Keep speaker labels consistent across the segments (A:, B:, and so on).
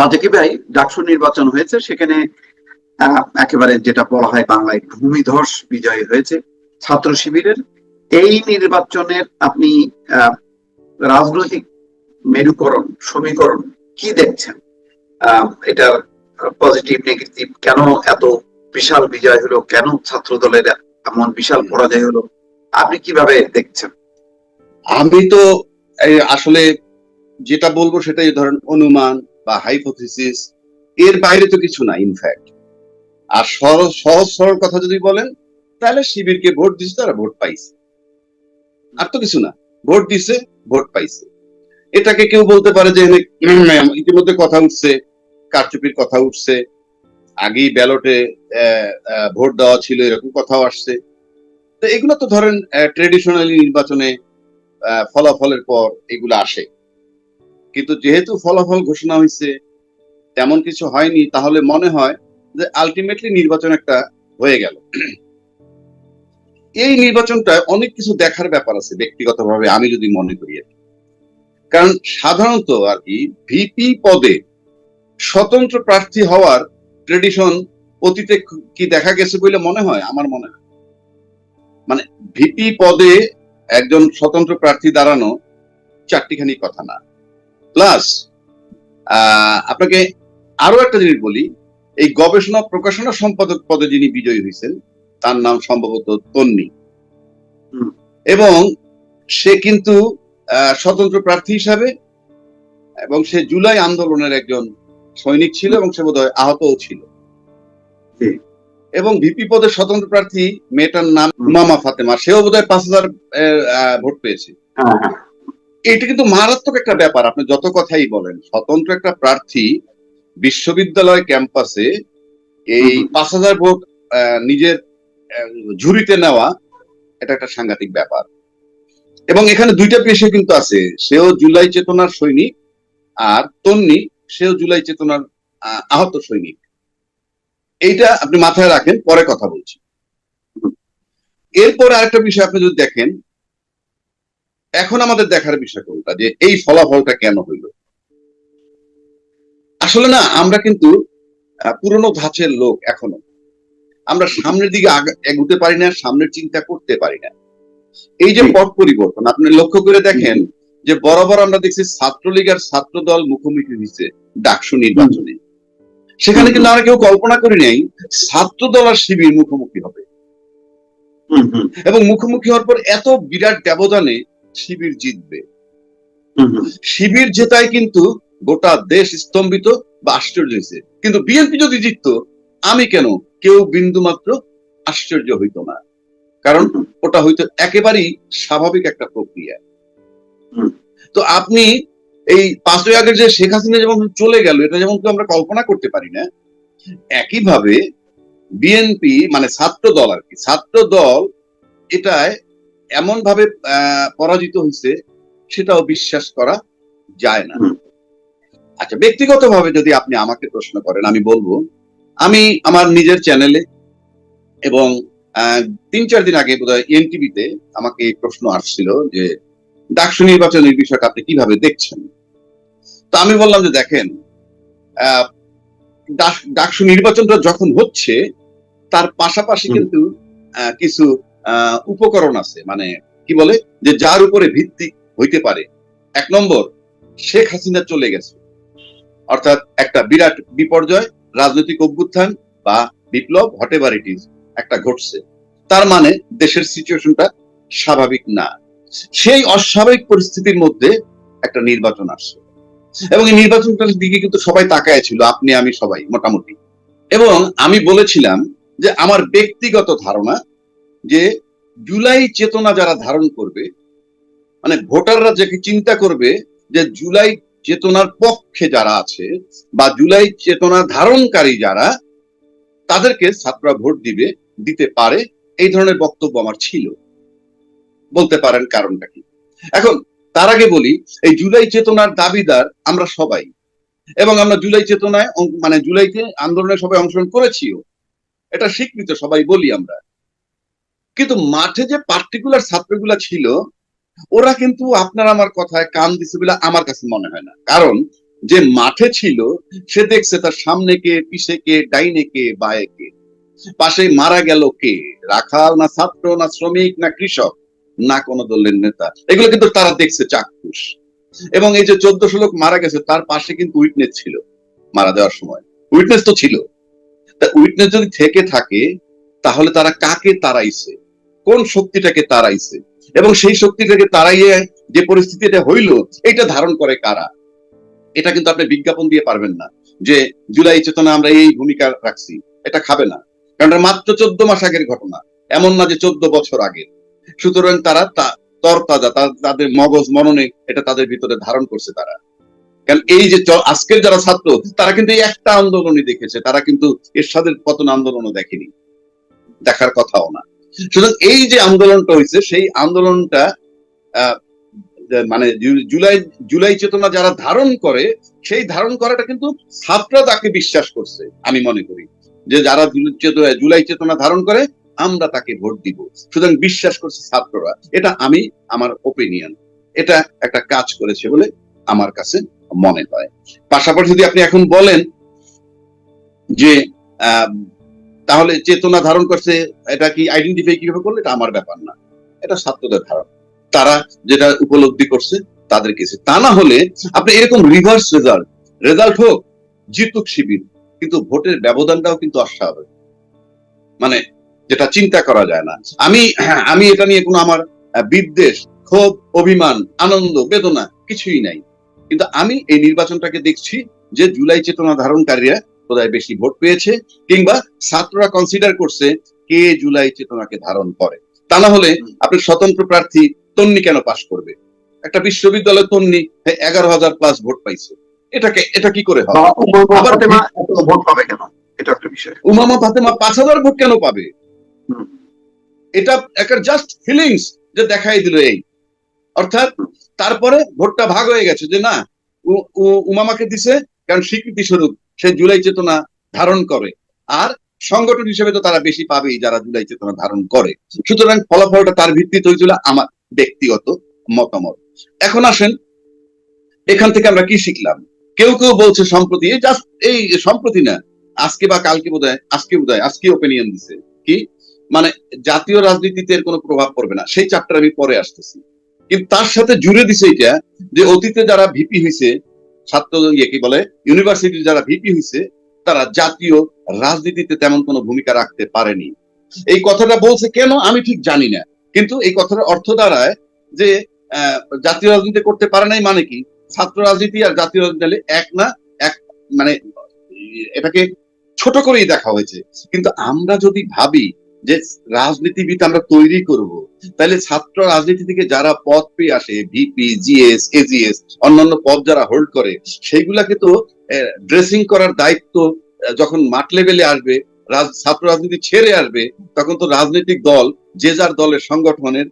A: রাজাকি ভাই ডাকসু নির্বাচন হয়েছে, সেখানে একেবারে যেটা বলা হয় বাংলায় ভূমিধস বিজয় হয়েছে ছাত্র শিবিরের। এই নির্বাচনের আপনি রাজনৈতিক মেরুকরণ, সমীকরণ কি দেখছেন? এটার পজিটিভ নেগেটিভ কেন এত বিশাল বিজয় হলো? কেন ছাত্র দলের এমন বিশাল পরাজয় হলো? আপনি কীভাবে দেখছেন?
B: আমি তো আসলে যেটা বলব সেটাই, ধরেন, অনুমান বা হাইপোথিসিস এর বাইরে তো কিছু না ইনফ্যাক্ট আর সহজ সহজ সরল কথা যদি বলেন, তাহলে শিবিরকে ভোট দিছে তারা ভোট পাইছে। আর তো কিছু না, ভোট দিছে ভোট পাইছে। এটাকে কেউ বলতে পারে যে, ইতিমধ্যে কথা উঠছে, কারচুপির কথা উঠছে, আগেই ব্যালটে ভোট দেওয়া ছিল, এরকম কথাও আসছে। তো এগুলো তো ধরেন ট্রেডিশনালি নির্বাচনে ফলাফলের পর এগুলো আসে। কিন্তু যেহেতু ফলাফল ঘোষণা হয়েছে, তেমন কিছু হয়নি, তাহলে মনে হয় যে আলটিমেটলি নির্বাচন একটা হয়ে গেল। এই নির্বাচনটা অনেক কিছু দেখার ব্যাপার আছে ব্যক্তিগতভাবে, আমি যদি মনে করি কারণ সাধারণত আর কি ভিপি পদে স্বতন্ত্র প্রার্থী হওয়ার ট্রেডিশন অতীতে কি দেখা গেছে বলে মনে হয়? আমার মনে হয়। মানে ভিপি পদে একজন স্বতন্ত্র প্রার্থী দাঁড়ানো চারটিখানি কথা না। প্লাস আপনাকে আরও একটা জিনিস বলি। এই গবেষণা প্রকাশনা সম্পাদক পদে যিনি বিজয়ী হয়েছেন তার নাম সম্ভবত তন্নি। এবং সে কিন্তু স্বতন্ত্র প্রার্থী হিসাবে এবং সে জুলাই আন্দোলনের একজন সৈনিক ছিল এবং সে বোধহয় আহতও ছিল। এবং ভিপি পদের স্বতন্ত্র প্রার্থী মেয়েটার নাম। মামা ফাতেমা সেও বোধহয় পাঁচ হাজার ভোট পেয়েছে।
A: হ্যাঁ হ্যাঁ।
B: এটা কিন্তু মারাত্মক একটা ব্যাপার আপনি যত কথাই বলেন। স্বতন্ত্র একটা প্রার্থী বিশ্ববিদ্যালয় ক্যাম্পাসে এই পাঁচ হাজার ভোট নিজের ঝুড়িতে নেওয়া এটা একটা সাংঘাতিক ব্যাপার। এবং এখানে দুইটা পেশে কিন্তু আছে সেও জুলাই চেতনার সৈনিক আর তন্নি সেও জুলাই চেতনার আহত সৈনিক। এইটা আপনি মাথায় রাখেন পরে কথা বলছি। এরপর আরেকটা বিষয় আপনি যদি দেখেন এখন আমাদের দেখার বিষয় কোনটা? যে এই ফলাফলটা কেন হইল? আসলে না আমরা কিন্তু পুরনো ধাঁচের লোক এখনও। আমরা সামনের দিকে এগুতে পারি না সামনের চিন্তা করতে পারি না। এই যে। পট পরিবর্তন আপনি লক্ষ্য করে দেখেন যে বরাবর আমরা দেখছি ছাত্রলীগ আর ছাত্র দল মুখোমুখি হয়েছে ডাকসু নির্বাচনে। সেখানে কিন্তু আমরা কেউ কল্পনা করি নাই ছাত্র দল আর শিবির মুখোমুখি হবে। এবং মুখোমুখি হওয়ার পর এত বিরাট ব্যবধানে শিবির জিতবে। শিবির জেতায় কিন্তু গোটা দেশ স্তম্ভিত বা আশ্চর্য হয়েছে। কিন্তু বিএনপি যদি জিততো আমি কেন? কেউ বিন্দু মাত্র আশ্চর্য হইতো না। কারণ ওটা হয়তো একেবারেই স্বাভাবিক একটা প্রক্রিয়া। তো আপনি এই পাঁচই আগের যে শেখ হাসিনা যেমন চলে গেল এটা যেমন কেউ আমরা কল্পনা করতে পারি না একইভাবে বিএনপি মানে ছাত্র দল আর কি ছাত্র দল এটায় এমন ভাবে পরাজিত হয়েছে সেটাও বিশ্বাস করা যায় না। আচ্ছা ব্যক্তিগতভাবে যদি আপনি আমাকে প্রশ্ন করেন আমি বলব আমি আমার নিজের চ্যানেলে এবং তিন চার দিন আগে বোধহয় এনটিভিতে আমাকে এই প্রশ্ন আসছিল যে ডাকসু নির্বাচনের বিষয়টা আপনি কীভাবে দেখছেন? তো আমি বললাম যে দেখেন আহ, ডাক- ডাকসু নির্বাচনটা যখন হচ্ছে তার পাশাপাশি কিন্তু আহ, কিছু উপকরণ আছে। মানে কি বলে? যে যার উপরে ভিত্তি হইতে পারে। এক নম্বর, শেখ হাসিনা চলে গেছে। অর্থাৎ একটা বিরাট বিপর্যয়, রাজনৈতিক অভ্যুত্থান বা বিপ্লব হটেভার ইট ইজ একটা ঘটছে। তার মানে দেশের সিচুয়েশনটা স্বাভাবিক না। সেই অস্বাভাবিক পরিস্থিতির মধ্যে একটা নির্বাচন আসছে। এবং এই নির্বাচনটার দিকে কিন্তু সবাই তাকায় ছিল, আপনি, আমি, সবাই, মোটামুটি। এবং আমি বলেছিলাম যে আমার ব্যক্তিগত ধারণা যে জুলাই চেতনা যারা ধারণ করবে মানে ভোটাররা যে চিন্তা করবে যে জুলাই চেতনার পক্ষে যারা আছে বা জুলাই চেতনা ধারণকারী যারা, তাদেরকে ছাত্ররা ভোট দিবে, দিতে পারে, এই ধরনের বক্তব্য আমার ছিল। বলতে পারেন কারণটা কি? এখন, তার আগে বলি, এই জুলাই চেতনার দাবিদার আমরা সবাই। এবং আমরা জুলাই চেতনায় মানে জুলাইতে আন্দোলনে সবাই অংশগ্রহণ করেছিও। এটা স্বীকৃত সবাই বলি আমরা। কিন্তু মাঠে যে পার্টিকুলার ছাত্রগুলা ছিল, ওরা কিন্তু আপনার আমার কথায় কান দিছে বলে আমার কাছে মনে হয় না। কারণ যে মাঠে ছিল, সে দেখছে তার সামনে কে, পিছে কে, ডাইনে কে, বায়ে কে। পাশে মারা গেল কে? রাখাল না ছাত্র, না শ্রমিক, না কৃষক, না কোন দলের নেতা। এগুলো কিন্তু তারা দেখছে চাক্ষুষ। এবং এই যে চোদ্দশো লোক মারা গেছে, তার পাশে কিন্তু উইটনেস ছিল মারা দেওয়ার সময়। উইটনেস তো ছিল। তা উইটনেস যদি থেকে থাকে, তাহলে তারা কাকে তাড়াইছে? কোন শক্তিটাকে তাড়াইছে? এবং সেই শক্তিটাকে তাড়াইয়ে যে পরিস্থিতিটা হইল, এটা ধারণ করে কারা? এটা কিন্তু আপনি বিজ্ঞাপন দিয়ে পারবেন না যে জুলাই চেতনা আমরা এই ভূমিকা রাখছি, এটা খাবে না। কারণ মাত্র চোদ্দ মাস আগের ঘটনা, এমন না যে চোদ্দ বছর আগের। সুতরাং তারা তরতাজা তাদের মগজ মননে এটা তাদের ভিতরে ধারণ করছে তারা। কারণ এই যে আজকের যারা ছাত্র, তারা কিন্তু একটা আন্দোলনই দেখেছে, তারা কিন্তু এরশাদের পতন আন্দোলনও দেখেনি। দেখার কথাও না। সুতরাং এই যে আন্দোলনটা হয়েছে সেই আন্দোলনটা মানে জুলাই জুলাই চেতনা যারা ধারণ করে, সেই ধারণ করাটা কিন্তু ছাত্ররা তাকে বিশ্বাস করছে, আমি মনে করি। যে যারা জুলাই চেতনা ধারণ করে, আমরা তাকে ভোট দিব। সুতরাং বিশ্বাস করছে ছাত্ররা। এটা আমি, আমার ওপিনিয়ন এটা একটা কাজ করেছে বলে আমার কাছে মনে হয়। পাশাপাশি যদি আপনি এখন বলেন যে তাহলে চেতনা ধারণ করছে, এটা কি আইডেন্টিফাই কীভাবে করল? এটা আমার ব্যাপার না। এটা ছাত্রদের ধারণা। তারা যেটা উপলব্ধি করছে, তাদের কাছে। তা না হলে আপনি এরকম রিভার্স রেজাল্ট রেজাল্ট হোক, জিতুক শিবির, কিন্তু ভোটের ব্যবধানটাও কিন্তু অস্বাভাবিক। মানে যেটা চিন্তা করা যায় না। আমি আমি এটা নিয়ে কোনো আমার বিদ্বেষ, ক্ষোভ, অভিমান, আনন্দ, বেদনা কিছুই নাই। কিন্তু আমি এই নির্বাচনটাকে দেখছি যে জুলাই চেতনা ধারণকারীরা বোধহয় বেশি ভোট পেয়েছে কিংবা ছাত্ররা কনসিডার করছে কে জুলাই চেতনাকে ধারণ করে। তা না হলে আপনি স্বতন্ত্র প্রার্থী তন্নি কেন পাশ করবে? একটা বিশ্ববিদ্যালয় তন্নি এগারো হাজার প্লাস ভোট পাইছে। এটাকে এটা কি করে হবে? আবার
A: ভোট পাবে কেন? এটা একটা বিষয়।
B: উমামা ফাতেমা পাঁচ হাজার ভোট কেন পাবে? এটা একটা জাস্ট ফিলিংস যে দেখাই দিল এই। অর্থাৎ তারপরে ভোটটা ভাগ হয়ে গেছে যে না উমামাকে দিছে কারণ স্বীকৃতি স্বরূপ সে জুলাই চেতনা ধারণ করে। আর সংগঠন হিসেবে তো তারা বেশি পাবেই যারা জুলাই চেতনা ধারণ করে। সুতরাং ফলাফলটা তার ভিত্তিতে হয়েছিল আমার ব্যক্তিগত মতামত। এখন আসেন, এখান থেকে আমরা কি শিখলাম? কেউ কেউ বলছে সম্প্রতি, এই জাস্ট এই সম্প্রতি না, আজকে বা কালকে বোধ হয় আজকে বোধহয়, আজকে ওপিনিয়ন দিছে। কি? মানে জাতীয় রাজনীতিতে এর কোনো প্রভাব পড়বে না। সেই চাপটা আমি পরে আসতেছি। কিন্তু তার সাথে জুড়ে দিছে এটা যে অতীতে যারা ভিপি হয়েছে ছাত্র ইয়ে কি বলে ইউনিভার্সিটির যারা ভিপি হয়েছে তারা জাতীয় রাজনীতিতে তেমন কোনো ভূমিকা রাখতে পারেনি। এই কথাটা বলছে কেন আমি ঠিক জানি না। কিন্তু এই কথাটার অর্থ দাঁড়ায় যে জাতীয় রাজনীতি করতে পারে নাই মানে কি? ছাত্র রাজনীতি আর জাতীয় রাজনীতি এক না, এক মানে এটাকে ছোট করেই দেখা হয়েছে। কিন্তু আমরা যদি ভাবি যে রাজনীতিবিদ আমরা তৈরি করব, তাহলে ছাত্র রাজনীতি থেকে যারা পদ পেয়ে আসে ভিপি জিএস এজিএস অন্যান্য পদ যারা হোল্ড করে, সেইগুলাকে তো ড্রেসিং করার দায়িত্ব যখন মাঠ লেভেলে আসবে ছাত্র রাজনীতি ছেড়ে আসবে, তখন তো রাজনৈতিক দল, যে যার দলের সংগঠনের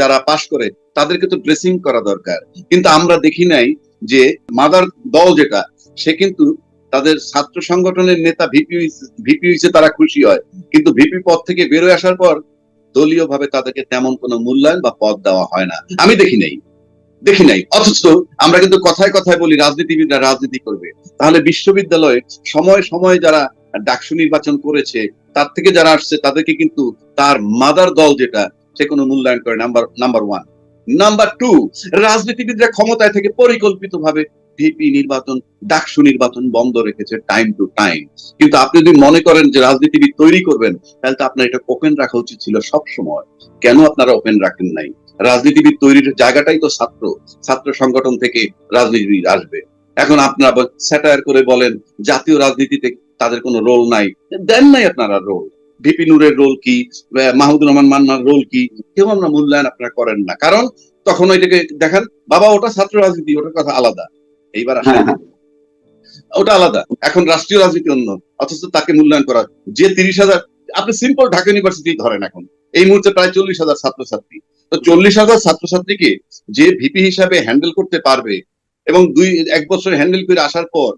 B: যারা পাশ করে, তাদেরকে তো ড্রেসিং করা দরকার। কিন্তু আমরা দেখি নাই যে মাদার দল যেটা, সে কিন্তু তাদের ছাত্র সংগঠনের নেতা ভিপি ভিপি তারা খুশি হয়। কিন্তু ভিপি পদ থেকে বেরোয় আসার পর দলীয় ভাবে তাদেরকে তেমন কোনো মূল্যায়ন বা পদ দেওয়া হয় না। আমি দেখি নাই। দেখি নাই। অথচ আমরা কিন্তু কথায় কথায় বলি, রাজনীতিবিদরা রাজনীতি করবে। তাহলে বিশ্ববিদ্যালয়ে সময় সময় যারা ডাকসু নির্বাচন করেছে, তার থেকে যারা আসছে, তাদেরকে কিন্তু তার মাদার দল যেটা, সে কোনো মূল্যায়ন করে number number one number two রাজনীতিবিদরা ক্ষমতায় থেকে পরিকল্পিত ভাবে ভিপি নির্বাচন, ডাকসু নির্বাচন বন্ধ রেখেছে টাইম টু টাইম কিন্তু আপনি যদি মনে করেন যে রাজনীতিবিদ তৈরি করবেন, তাহলে তো আপনার এটা ওপেন রাখা উচিত ছিল সব সময় কেন আপনারা ওপেন রাখেন নাই? রাজনীতিবিদ তৈরির জায়গাটাই তো ছাত্র। ছাত্র সংগঠন থেকে রাজনীতিবিদ আসবে। এখন আপনারা স্যাটায়ার করে বলেন, জাতীয় রাজনীতিতে তাদের কোনো রোল নাই। দেন নাই আপনারা রোল ভিপি নূরের রোল কি? মাহমুদুর রহমান মান্নার রোল কি? কেউ আমরা মূল্যায়ন আপনারা করেন না। কারণ তখন ওইটাকে দেখেন, বাবা ওটা ছাত্র রাজনীতি, ওটার কথা আলাদা। এইবার।
A: হ্যাঁ, হ্যাঁ।
B: ওটা আলাদা। এখন রাষ্ট্রীয় রাজনীতি অন্য অথচ তাকে মূল্যায়ন করা যে তিরিশ হাজার আপনি সিম্পল ঢাকা ইউনিভার্সিটি ধরেন এখন। এই মুহূর্তে প্রায় চল্লিশ হাজার ছাত্রছাত্রী। তো চল্লিশ হাজার ছাত্রছাত্রীকে যে ভিপি হিসাবে হ্যান্ডেল করতে পারবে এবং দুই এক বছর হ্যান্ডেল করে আসার পর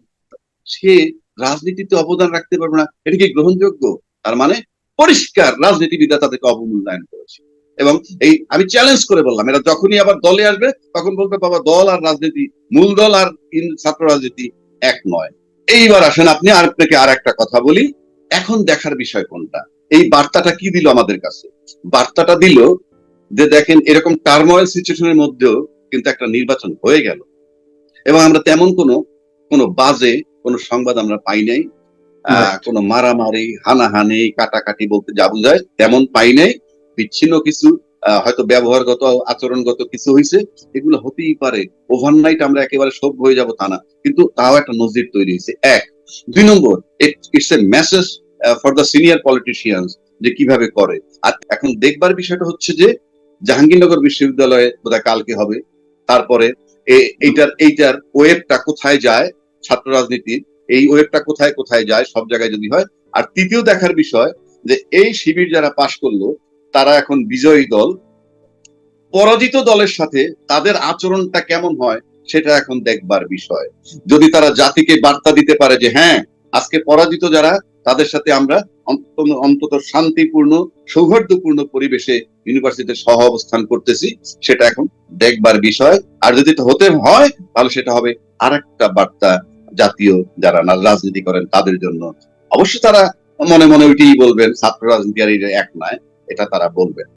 B: সে রাজনীতিতে অবদান রাখতে পারবে না এটা কি গ্রহণযোগ্য? তার মানে পরিষ্কার রাজনীতিবিদরা তাদেরকে অবমূল্যায়ন করেছে। এবং এই আমি চ্যালেঞ্জ করে বললাম এরা যখনই আবার দলে আসবে তখন বলবে বাবা দল আর রাজনীতি মূল দল আর ছাত্র রাজনীতি এক নয়। এইবার আসেন আপনি আর আপনাকে আর একটা কথা বলি এখন দেখার বিষয় কোনটা? এই বার্তাটা কি দিল আমাদের কাছে? বার্তাটা দিল যে দেখেন এরকম টার্মোয়েল সিচুয়েশনের মধ্যেও কিন্তু একটা নির্বাচন হয়ে গেল। এবং আমরা তেমন কোনো কোনো বাজে কোনো সংবাদ আমরা পাই নাই। আহ, কোনো মারামারি হানাহানি কাটাকাটি বলতে যা বোঝায় তেমন পাই নাই। বিচ্ছিন্ন কিছু হয়তো ব্যবহারগত, আচরণগত কিছু হয়েছে এগুলো হতেই পারে। ওভারনাইট আমরা একেবারে সব হয়ে যাব তা না, কিন্তু তাও একটা নজির তৈরি হয়েছে এক, দুই নম্বর it's a message for the senior politicians যে কীভাবে করে। আর এখন দেখবার বিষয়টা হচ্ছে যে, জাহাঙ্গীরনগর বিশ্ববিদ্যালয়ে বোধহয় কালকে হবে, তারপরে এইটার এইটার ওয়েবটা কোথায় যায়, ছাত্র রাজনীতির এই ওয়েবটা কোথায় কোথায় যায়, সব জায়গায় যদি হয়। আর তৃতীয় দেখার বিষয় যে, এই শিবির যারা পাশ করল তারা এখন বিজয়ী দল। পরাজিত দলের সাথে তাদের আচরণটা কেমন হয় সেটা এখন দেখবার বিষয়। যদি তারা জাতিকে বার্তা দিতে পারে যে হ্যাঁ আজকে পরাজিত যারা, তাদের সাথে আমরা অন্তত শান্তিপূর্ণ, সৌহার্দ্যপূর্ণ পরিবেশে ইউনিভার্সিটিতে সহ অবস্থান করতেছি, সেটা এখন দেখবার বিষয়। আর যদি হতে হয়, তাহলে সেটা হবে আরেকটা বার্তা জাতীয় যারা রাজনীতি করেন তাদের জন্য। অবশ্যই তারা মনে মনে ওইটাই বলবেন, ছাত্র রাজনীতি আর এক নয়। এটা তারা বলবেন